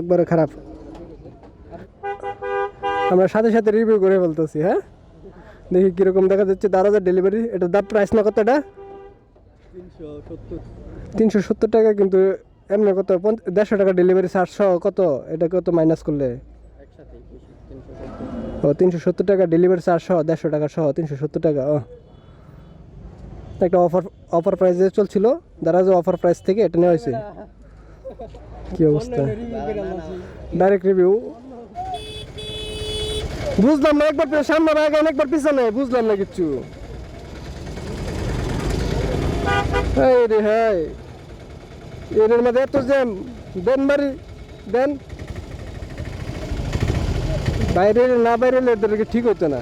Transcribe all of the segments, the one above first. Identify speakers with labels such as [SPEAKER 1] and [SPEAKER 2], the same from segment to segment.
[SPEAKER 1] একবারে খারাপ। আমরা সাথে সাথে রিভিউ করে বলতেছি হ্যাঁ? দেখি কীরকম দেখা যাচ্ছে। দারাজের ডেলিভারি এটা দাম প্রাইস না কত এটা?
[SPEAKER 2] তিনশো সত্তর।
[SPEAKER 1] টাকা, কিন্তু এমনি কত? দেড়শো টাকা ডেলিভারি চারশো কত? এটা কত মাইনাস করলে? ও, তিনশো সত্তর টাকা ডেলিভারি চারশো দেড়শো টাকা সহ, তিনশো সত্তর টাকা, ও। একটা অফার অফার প্রাইসে চলছিল। দারাজের অফার প্রাইস থেকে এটা নেওয়া হয়েছে। কি অবস্থা? ডাইরেক্ট রিভিউ বুঝলাম না, একবার সামনে আগে একবার পিছনে, বুঝলাম না কিচ্ছু। রে হাই এর মধ্যে এত জ্যাম। দেন বাড়ি, দেন। বাইরে না বাইরে এদেরকে ঠিক হতো না।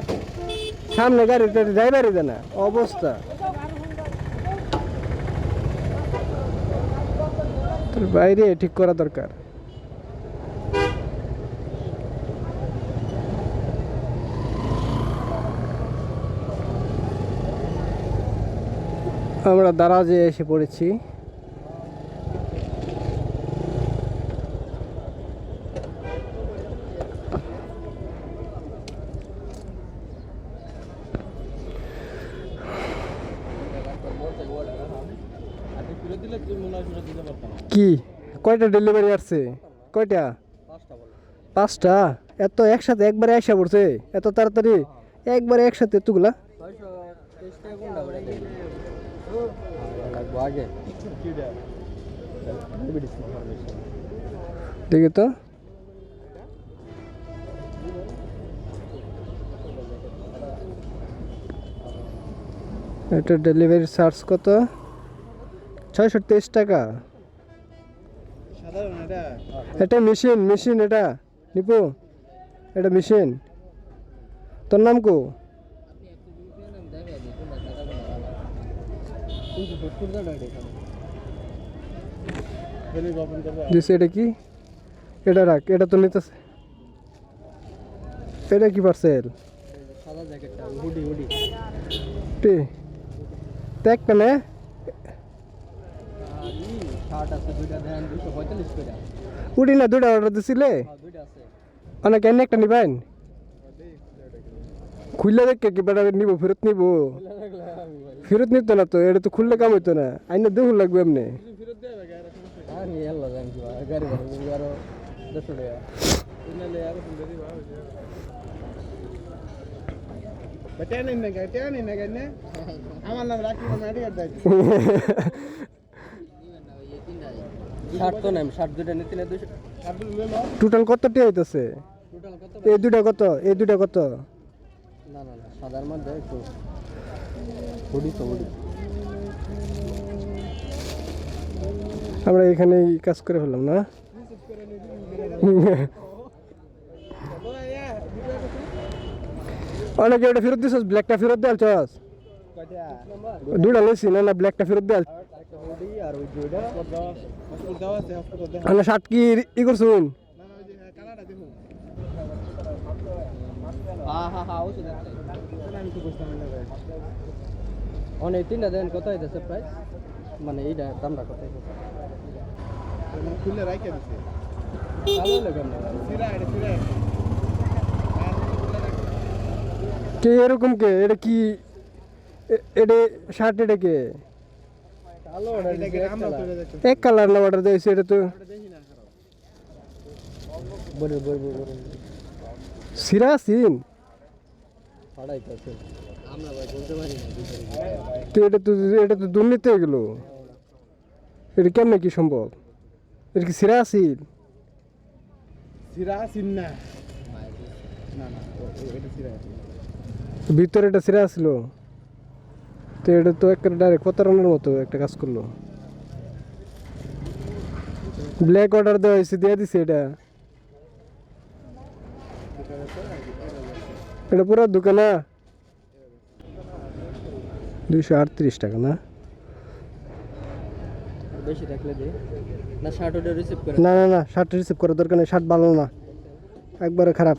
[SPEAKER 1] সামনে গাড়ি টাড়ি ড্রাইভারই দেয় না অবস্থা। তোর বাইরে ঠিক করা দরকার। আমরা দারাজে এসে পড়েছি
[SPEAKER 2] আপনি ফেরত দিলে তুমি মনে হয় ফেরত দিতে পারতাম না
[SPEAKER 1] কি? কয়টা ডেলিভারি আসছে? কয়টা?
[SPEAKER 2] পাঁচটা
[SPEAKER 1] এত একসাথে একবারে আসা পড়ছে? এত তাড়াতাড়ি? একবারে একসাথে এতগুলা?
[SPEAKER 2] দেখি
[SPEAKER 1] তো। এটা ডেলিভারি চার্জ কত? ছয়শো তেইশ টাকা।
[SPEAKER 2] সাধারণ এটা?
[SPEAKER 1] এটা মেশিন মেশিন এটা। নিপু এটা মেশিন। তোর নাম কো?
[SPEAKER 2] কিন্তু সত্তর টাকা এটা এখানে ডেলিভারি ওপেন করব
[SPEAKER 1] দিছে এটা কি? এটা রাখ এটা তো নিতেছে। এটা কি পার্সেল
[SPEAKER 2] সাদা জ্যাকেটটা হুডি হুডি।
[SPEAKER 1] টি দেখ কেনে
[SPEAKER 2] শার্ট আছে দুইটা দেন দুশো পঁয়তাল্লিশ করে।
[SPEAKER 1] উড়ি না দুটা অর্ডার দিছিলে?
[SPEAKER 2] হ্যাঁ দুইটা আছে।
[SPEAKER 1] অনেক এনে একটা নিবেন? খুললে দেখে কি বেটা নিব ফেরত নিব? ফেরত নিত না তো এটা তো খুললে কাম হইতো না। আইনা দেখুন লাগবে এমনি।
[SPEAKER 2] আমি এলো জানি কি গাড়ি ভাড়া তুমি আরও দেড়শো টাকা।
[SPEAKER 3] আমার নাম রাখি মেডি কার্ড দেয়
[SPEAKER 2] ষাট তো নাই ষাট দুইটা নিতে না দুশো
[SPEAKER 1] টোটাল কত টি হইতেছে? এই দুটা কত? এই দুটা কত?
[SPEAKER 2] না না না সাদার মধ্যে একটু হুডি তো হুডি।
[SPEAKER 1] আমরা এখানেই কাজ করে ফেললাম না? অনেকে ওটা ফেরত দিছস? ব্ল্যাকটা ফেরত দেয়াল চস? দুটা লইছি না না ব্ল্যাকটা ফেরত দেয়াল। আমরা শার্ট কি ই করছুন?
[SPEAKER 2] অনেক তিনটা দেন কত হইতেছে প্রাইস মানে এইটা দামটা কত হইতেছে?
[SPEAKER 3] খুলে দিছে
[SPEAKER 2] ভালো
[SPEAKER 1] কে এরকম কে? এটা কি? এটা শার্ট এটা কে
[SPEAKER 2] ভালো
[SPEAKER 3] এটাকে আমরা চলে যাচ্ছি
[SPEAKER 1] এক কালার না অর্ডার দিয়েছে এটা তো। সিরা সিন
[SPEAKER 2] ফাড়াইতেছে আমরা ভাই বলতে পারি না
[SPEAKER 1] তো এটা তো এটা তো দুর্নীতি হয়ে গেল। এটা কেমনে কি সম্ভব? এটা কি সিরা
[SPEAKER 3] সিন না।
[SPEAKER 1] ভিতরে এটা সিরা আসলো তো এটা তো একটা ডাইরেক্ট প্রতারণের মতো একটা কাজ করল। ব্ল্যাক অর্ডার দেওয়া হয়েছে দিয়ে দিছে এটা। এটা পুরো দোকানা দুইশো আটত্রিশ টাকা না?
[SPEAKER 2] না
[SPEAKER 1] না না শার্ট রিসিভ করার দরকার নেই শার্ট ভালো না। একবারে খারাপ।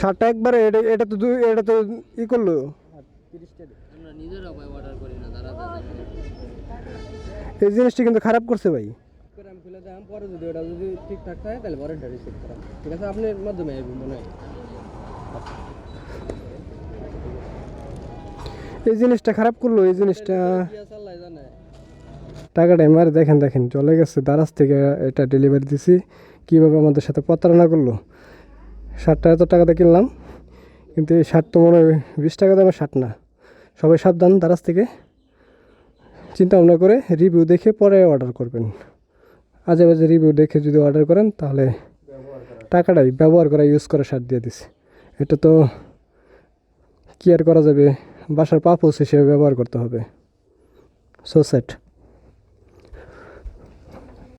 [SPEAKER 1] শার্টটা একবারে এটা এটা তো দুই, এটা তো ই করল। এই জিনিসটা কিন্তু খারাপ করছে ভাই।
[SPEAKER 2] পরে যদি ওটা যদি ঠিকঠাক থাকে তাহলে করান ঠিক আছে আপনার মাধ্যমে মনে হয়
[SPEAKER 1] এই জিনিসটা খারাপ করল, এই জিনিসটা টাকাটা এমারে দেখেন দেখেন, চলে গেছে, দারাজ থেকে এটা ডেলিভারি দিছি। কীভাবে আমাদের সাথে প্রতারণা করল? শার্টটা এত টাকাতে কিনলাম, কিন্তু এই শার্ট তো মনে হয় বিশ টাকা দামের শার্ট না। সবাই সাবধান দারাজ থেকে। চিন্তা ভাবনা করে রিভিউ দেখে পরে অর্ডার করবেন। আজে বাজে রিভিউ দেখে যদি অর্ডার করেন, তাহলে টাকাটাই ব্যবহার করা ইউজ করা শার্ট দিয়ে দিছে। এটা তো কি আর করা যাবে, বাসার পাপোস হিসেবে ব্যবহার করতে হবে। So set